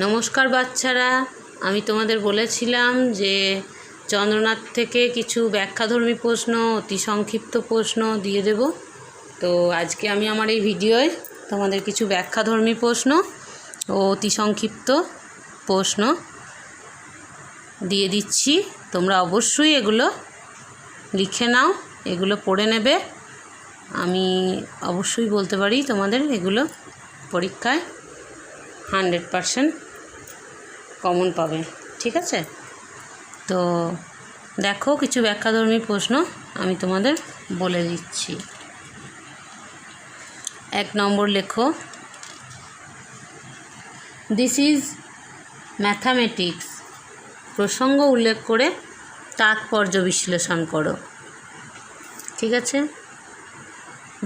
নমস্কার বাচ্চারা, আমি তোমাদের বলেছিলাম যে চন্দ্রনাথ থেকে কিছু ব্যাখ্যাধর্মী প্রশ্ন, অতি সংক্ষিপ্ত প্রশ্ন দিয়ে দেব। তো আজকে আমি আমার এই ভিডিওয় তোমাদের কিছু ব্যাখ্যাধর্মী প্রশ্ন ও অতি সংক্ষিপ্ত প্রশ্ন দিয়ে দিচ্ছি। তোমরা অবশ্যই এগুলো লিখে নাও, এগুলো পড়ে নেবে। আমি অবশ্যই বলতে পারি তোমাদের এগুলো পরীক্ষায় হান্ড্রেড পারসেন্ট কমন পাবে, ঠিক আছে? তো দেখো, কিছু ব্যাখ্যাধর্মী প্রশ্ন আমি তোমাদের বলে দিচ্ছি। এক নম্বর লেখো দিস ইজ ম্যাথামেটিক্স প্রসঙ্গ উল্লেখ করে তাৎপর্য বিশ্লেষণ করো, ঠিক আছে?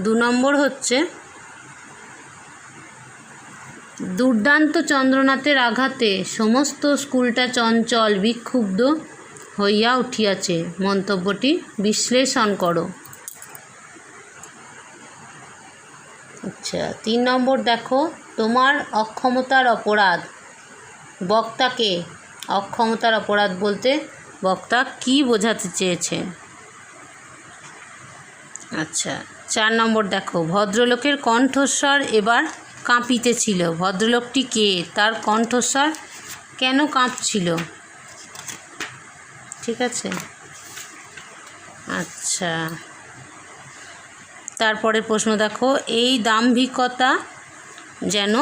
দু নম্বর হচ্ছে দুর্দান্ত চন্দ্রনাথের আঘাতে সমস্ত স্কুলটা চঞ্চল, বিক্ষুব্ধ হইয়া উঠিয়াছে। মন্তব্যটি বিশ্লেষণ করো। আচ্ছা তিন নম্বর দেখো, তোমার অক্ষমতার অপরাধ। বক্তাকে অক্ষমতার অপরাধ বলতে বক্তা কি বোঝাতে চেয়েছে? আচ্ছা চার নম্বর দেখো, ভদ্রলোকের কণ্ঠস্বর এবার কাঁপিতেছিল ভদ্রলোকটি কে? তার কণ্ঠস্বর কেন কাঁপছিল? ঠিক আছে। আচ্ছা। তারপরে প্রশ্ন দেখো। এই দাম্ভিকতা যেন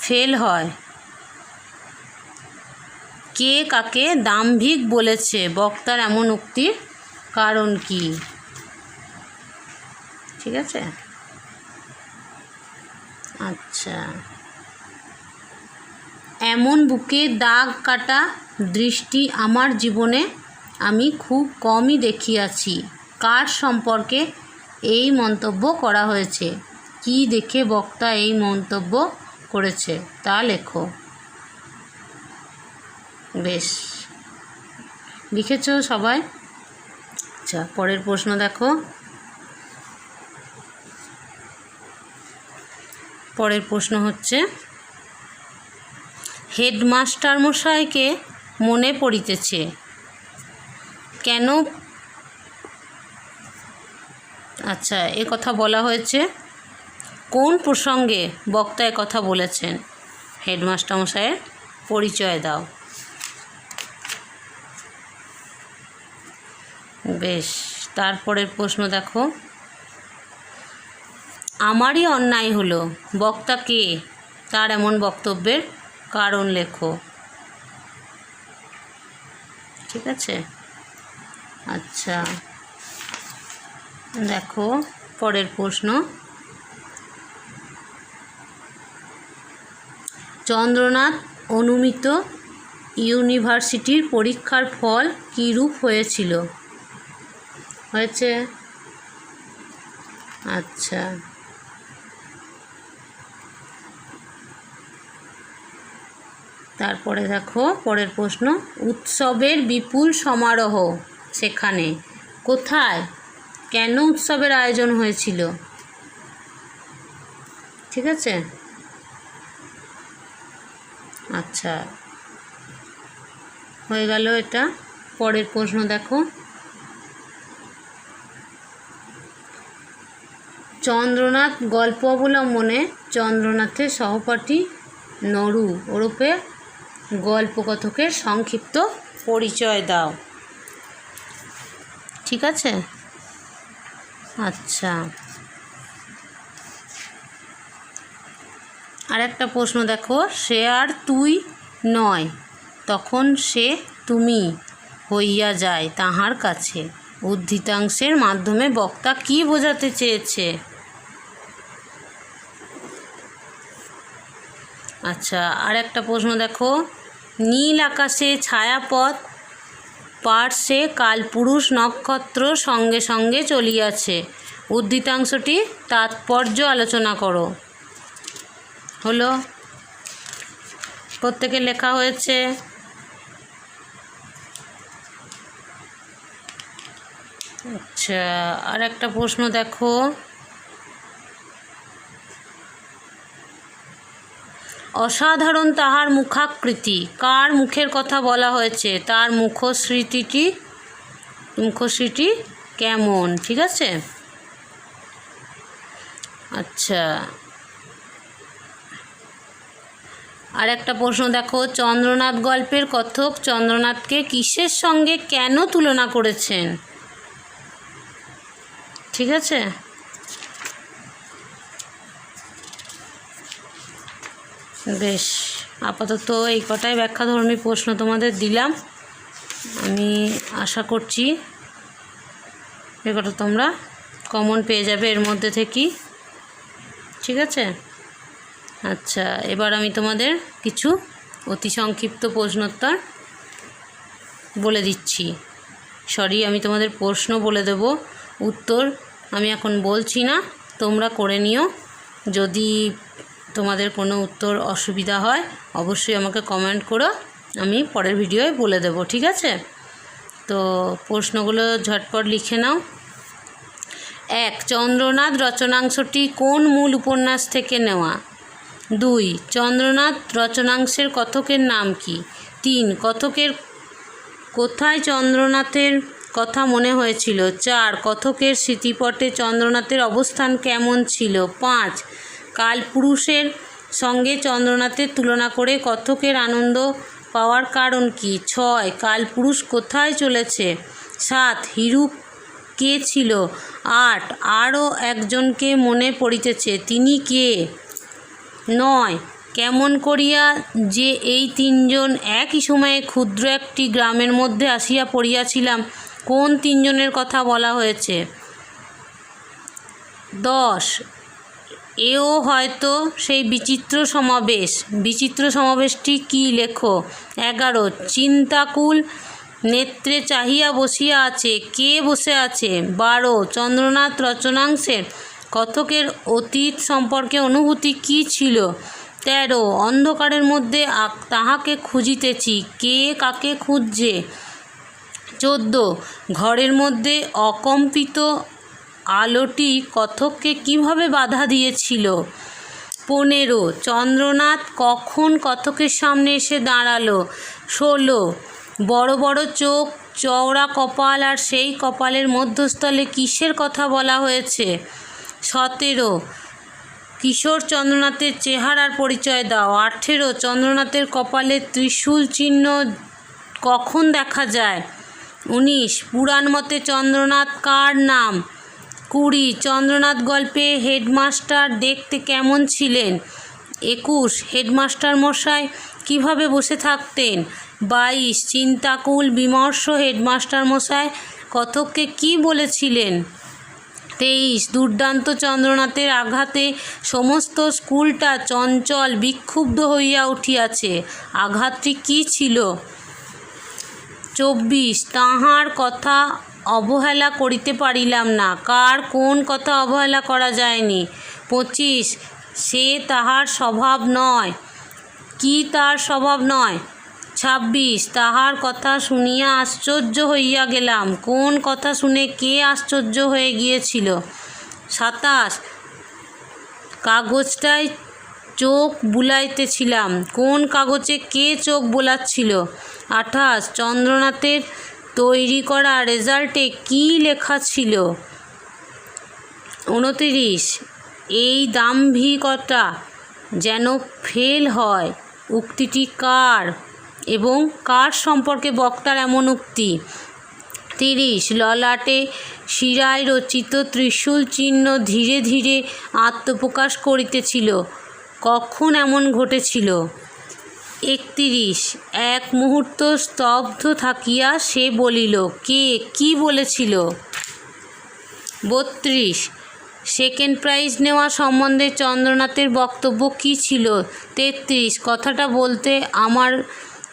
ফেল হয়। কে কাকে দাম্ভিক বলেছে? বক্তার এমন উক্তির কারণ কি? ঠিক আছে? আচ্ছা। এমন বুকে দাগ কাটা দৃষ্টি আমার জীবনে আমি খুব কমই দেখিয়াছি। কার সম্পর্কে এই মন্তব্য করা হয়েছে? কি দেখে বক্তা এই মন্তব্য করেছে? তা লেখো। বেশ। লিখেছ সবাই? আচ্ছা পরের প্রশ্ন দেখো। পরের প্রশ্ন হচ্ছে হেডমাস্টার মশাইকে মনে পড়িতেছে, কেন? আচ্ছা এ কথা বলা হয়েছে, কোন প্রসঙ্গে বক্তা কথা বলেছেন? হেডমাস্টার মশাইয়ের পরিচয় দাও। বেশ, তারপরের প্রশ্ন দেখো। আমারই অন্যায় হলো। বক্তা কে? তার এমন বক্তব্যের কারণ লেখো। ঠিক আছে? আচ্ছা। দেখো, পরের প্রশ্ন। চন্দ্রনাথ অনুমিত ইউনিভার্সিটির পরীক্ষার ফল কীরূপ হয়েছিল? হয়েছে? আচ্ছা। তারপরে দেখো, পরের প্রশ্ন, উৎসবের বিপুল সমারোহ সেখানে কোথায়? কেন উৎসবের আয়োজন হয়েছিল? ঠিক আছে? আচ্ছা হয়ে গেল এটা। পরের প্রশ্ন দেখো। চন্দ্রনাথ গল্প অবলম্বনে চন্দ্রনাথের সহপাঠী নরু ওরূপে গল্পকথকের সংক্ষিপ্ত পরিচয় দাও। ঠিক আছে? আচ্ছা। আর একটা প্রশ্ন দেখো। সে আর তুই নয়, তখন সে তুমি হইয়া যায় তাহার কাছে। উদ্ধৃতাংশের মাধ্যমে বক্তা কি বোঝাতে চেয়েছে? আচ্ছা আর একটা প্রশ্ন দেখো। নীল আকাশে ছায়াপথ, পার্শ্বে কালপুরুষ নক্ষত্র সঙ্গে সঙ্গে চলিয়াছে। উদ্ধৃতাংশটি তাৎপর্য আলোচনা করো। হলো, প্রত্যেকে লেখা হয়েছে আচ্ছা আর একটা প্রশ্ন দেখো। অসাধারণ তাহার মুখাকৃতি। কার মুখের কথা বলা হয়েছে? তার মুখশ্রীটিটি, মুখশ্রীটি কেমন? ঠিক আছে? আচ্ছা। আর একটা প্রশ্ন দেখো। চন্দ্রনাথ গল্পের কথক চন্দ্রনাথকে কিসের সঙ্গে কেন তুলনা করেছেন? ঠিক আছে? বেশ, আপাতত এই কটাই ব্যাখ্যাধর্মী প্রশ্ন তোমাদের দিলাম। আমি আশা করছি এ কটা তোমরা কমন পেয়ে যাবে এর মধ্যে থেকেই। ঠিক আছে? আচ্ছা এবার আমি তোমাদের কিছু অতি সংক্ষিপ্ত প্রশ্নোত্তর বলে দিচ্ছি। সরি, আমি তোমাদের প্রশ্ন বলে দেব। উত্তর আমি এখন বলছি না, তোমরা করে নিও। যদি তোমাদের কোনো উত্তর অসুবিধা হয়, অবশ্যই আমাকে কমেন্ট করো, আমি পরের ভিডিওয়ে বলে দেব, ঠিক আছে? তো প্রশ্নগুলো ঝটপট লিখে নাও। এক, চন্দ্রনাথ রচনাংশটি কোন মূল উপন্যাস থেকে নেওয়া? দুই, চন্দ্রনাথ রচনাংশের কথকের নাম কি? তিন, কথকের কোথায় চন্দ্রনাথের কথা মনে হয়েছিল? চার, কথকের স্মৃতিপটে চন্দ্রনাথের অবস্থান কেমন ছিল? পাঁচ কালপুরুষের সঙ্গে চন্দ্রনাথের তুলনা করে কথকের আনন্দ পাওয়ার কারণ কি? ছয়, কালপুরুষ কোথায় চলেছে? সাত, হিরু কে ছিল? আট, আরও একজনকে মনে পড়িতেছে। তিনি কে? নয়, কেমন করিয়া যে এই তিনজন একই সময়ে ক্ষুদ্র একটি গ্রামের মধ্যে আসিয়া পড়িয়াছিলাম, কোন তিনজনের কথা বলা হয়েছে? দশ এও হয়তো সেই বিচিত্র সমাবেশ। বিচিত্র সমাবেশটি কি লেখো? এগারো, চিন্তাকুল নেত্রে চাহিয়া বসিয়া আছে, কে বসে আছে? বারো, চন্দ্রনাথ রচনাংশের কথকের অতীত সম্পর্কে অনুভূতি কি ছিল? তেরো, অন্ধকারের মধ্যে তাহাকে খুঁজিতেছি, কে কাকে খুঁজছে? চোদ্দ, ঘরের মধ্যে অকম্পিত আলোটি কথককে কীভাবে বাধা দিয়েছিল? পনেরো, চন্দ্রনাথ কখন কথকের সামনে এসে দাঁড়াল? ষোলো, বড় বড় চোখ, চওড়া কপাল আর সেই কপালের মধ্যস্থলে কিসের কথা বলা হয়েছে? সতেরো, কিশোর চন্দ্রনাথের চেহারার পরিচয় দাও। আঠেরো, চন্দ্রনাথের কপালে ত্রিশূল চিহ্ন কখন দেখা যায়? উনিশ, পুরাণ মতে চন্দ্রনাথ কার নাম? কুড়ি, চন্দ্রনাথ গল্পে হেডমাস্টার দেখতে কেমন ছিলেন? একুশ, হেডমাস্টার মশাই কীভাবে বসে থাকতেন? বাইশ, চিন্তাকুল বিমর্ষ হেডমাস্টার মশাই কথককে কি বলেছিলেন? তেইশ, দুর্দান্ত চন্দ্রনাথের আঘাতে সমস্ত স্কুলটা চঞ্চল বিক্ষুব্ধ হইয়া উঠিয়াছে। আঘাতটি কি ছিল? চব্বিশ, তাহার কথা অবহেলা করিতে পারিলাম না। কার কোন কথা অবহেলা করা যায়নি? পঁচিশ, সে তাহার স্বভাব নয়। কি তার স্বভাব নয়? ছাব্বিশ, তাহার কথা শুনিয়া আশ্চর্য হইয়া গেলাম। কোন কথা শুনে কে আশ্চর্য হয়ে গিয়েছিল? সাতাশ, কাগজটায় চোখ বুলাইতেছিলাম। কোন কাগজে কে চোখ বোলাচ্ছিল? আঠাশ, চন্দ্রনাথের তৈরি করা রেজাল্টে কী লেখা ছিল? উনতিরিশ। এই দাম্ভিকতা যেন ফেল হয়, উক্তিটি কার এবং কার সম্পর্কে বক্তার এমন উক্তি? তিরিশ। ললাটে শিরায় রচিত ত্রিশূল চিহ্ন ধীরে ধীরে আত্মপ্রকাশ করিতেছিল। কখন এমন ঘটেছিল? একতিরিশ। এক মুহূর্ত স্তব্ধ থাকিয়া সে বলিল, কে? কি বলেছিল? বত্রিশ। সেকেন্ড প্রাইজ নেওয়া সম্বন্ধে চন্দ্রনাথের বক্তব্য কী ছিল? তেত্রিশ। কথাটা বলতে আমার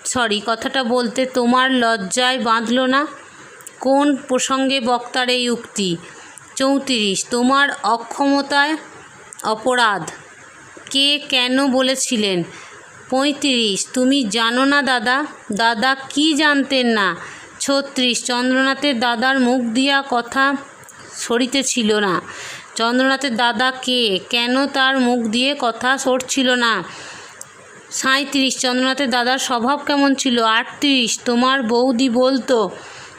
সরি কথাটা বলতে তোমার লজ্জায় বাঁধল না? কোন প্রসঙ্গে বক্তার এই উক্তি? চৌত্রিশ। তোমার অক্ষমতায় অপরাধ। কে কেন বলেছিলেন? পঁয়ত্রিশ। তুমি জানো না দাদা? দাদা কি জানতেন না? ছত্রিশ। চন্দ্রনাথের দাদার মুখ দিয়া কথা সরিতেছিল না। চন্দ্রনাথের দাদা কে? কেন তার মুখ দিয়ে কথা সরছিল না? সাঁত্রিশ চন্দ্রনাথের দাদার স্বভাব কেমন ছিল? আটত্রিশ। তোমার বৌদি বলতো,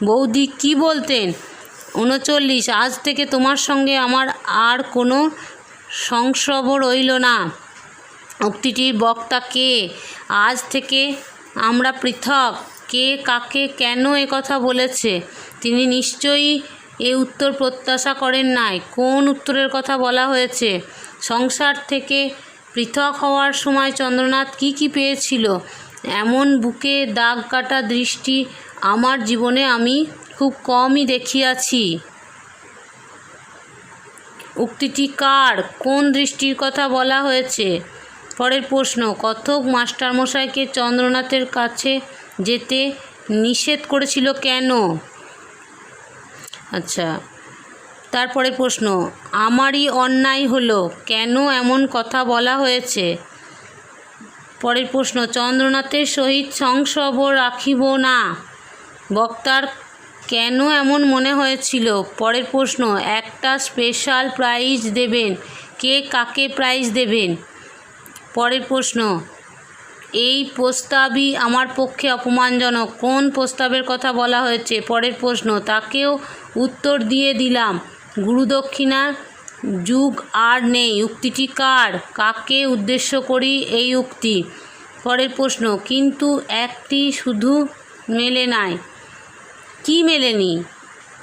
বৌদি কি বলতেন? উনচল্লিশ। আজ থেকে তোমার সঙ্গে আমার আর কোনো সংস্রব রইল না। উক্তিটির বক্তা কে? আজ থেকে আমরা পৃথক। কে কাকে কেন এ কথা বলেছে? তিনি নিশ্চয়ই এ উত্তর প্রত্যাশা করেন নাই। কোন উত্তরের কথা বলা হয়েছে? সংসার থেকে পৃথক হওয়ার সময় চন্দ্রনাথ কি কি পেয়েছিল? এমন বুকে দাগ কাটা দৃষ্টি আমার জীবনে আমি খুব কমই দেখিয়াছি। উক্তিটি কার? কোন দৃষ্টির কথা বলা হয়েছে? পরের প্রশ্ন কথক মাস্টারমশাইকে চন্দ্রনাথের কাছে যেতে নিষেধ করেছিল কেন? আচ্ছা তারপরে প্রশ্ন, আমারই অন্যায় হলো, কেন এমন কথা বলা হয়েছে? পরের প্রশ্ন, চন্দ্রনাথের সহিত সংসর্গ রাখিব না? বক্তার কেন এমন মনে হয়েছিল? পরের প্রশ্ন, একটা স্পেশাল প্রাইজ দেবেন। কে কাকে প্রাইজ দেবেন? পরের প্রশ্ন, এই প্রস্তাবই আমার পক্ষে অপমানজনক। কোন প্রস্তাবের কথা বলা হয়েছে? পরের প্রশ্ন, তাকেও উত্তর দিয়ে দিলাম। গুরুদক্ষিণার যুগ আর নেই। উক্তিটি কার? কাকে উদ্দেশ্য করি এই উক্তি? পরের প্রশ্ন, কিন্তু একটি শুধু মেলে নাই। কি মেলেনি?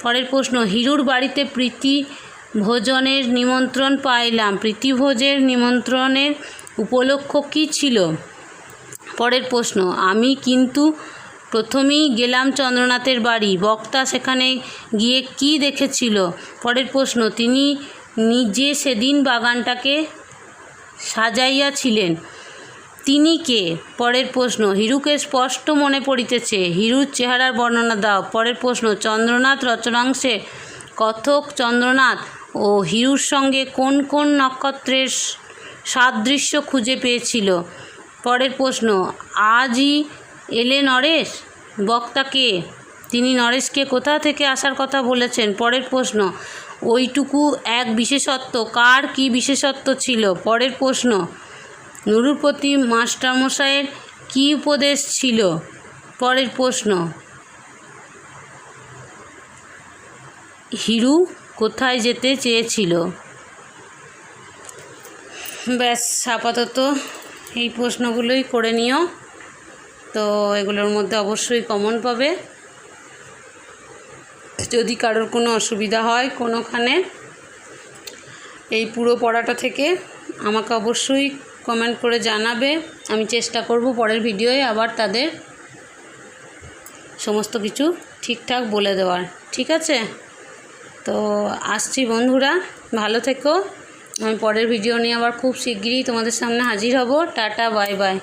পরের প্রশ্ন, হিরুর বাড়িতে প্রীতি ভোজনের নিমন্ত্রণ পাইলাম। প্রীতিভোজের নিমন্ত্রণের উপলক্ষ কী ছিল? পরের প্রশ্ন, আমি কিন্তু প্রথমেই গেলাম চন্দ্রনাথের বাড়ি। বক্তা সেখানে গিয়ে কি দেখেছিল? পরের প্রশ্ন, তিনি নিজে সেদিন বাগানটাকে সাজাইয়াছিলেন। তিনি কে? পরের প্রশ্ন, হিরুকে স্পষ্ট মনে পড়িতেছে, হিরুর চেহারার বর্ণনা দাও। পরের প্রশ্ন, চন্দ্রনাথ রচনাংশে কথক চন্দ্রনাথ ও হিরুর সঙ্গে কোন কোন নক্ষত্রের সাদৃশ্য খুঁজে পেয়েছিল। পরের প্রশ্ন, আজই এলে নরেশ? বক্তাকে তিনি নরেশকে কোথা থেকে আসার কথা বলেছেন? পরের প্রশ্ন, ওইটুকু এক বিশেষত্ব, কার কি বিশেষত্ব ছিল? পরের প্রশ্ন নুরুর প্রতি মাস্টারমশাইয়ের কী উপদেশ ছিল? পরের প্রশ্ন, হিরু কোথায় যেতে চেয়েছিল? ব্যাস, আপাতত এই প্রশ্নগুলোই করে নিও। তো এগুলোর মধ্যে অবশ্যই কমন পাবে। যদি কারোর কোনো অসুবিধা হয় কোনোখানে, এই পুরো পড়াটা থেকে আমাকে অবশ্যই কমেন্ট করে জানাবে। আমি চেষ্টা করব পরের ভিডিওয়ে আবার তাদের সমস্ত কিছু ঠিকঠাক বলে দেওয়ার। ঠিক আছে? তো আসছি বন্ধুরা, ভালো থেকো। আমি পরের ভিডিও নিয়ে আবার খুব শিগগিরই তোমাদের সামনে হাজির হব। Tata bye bye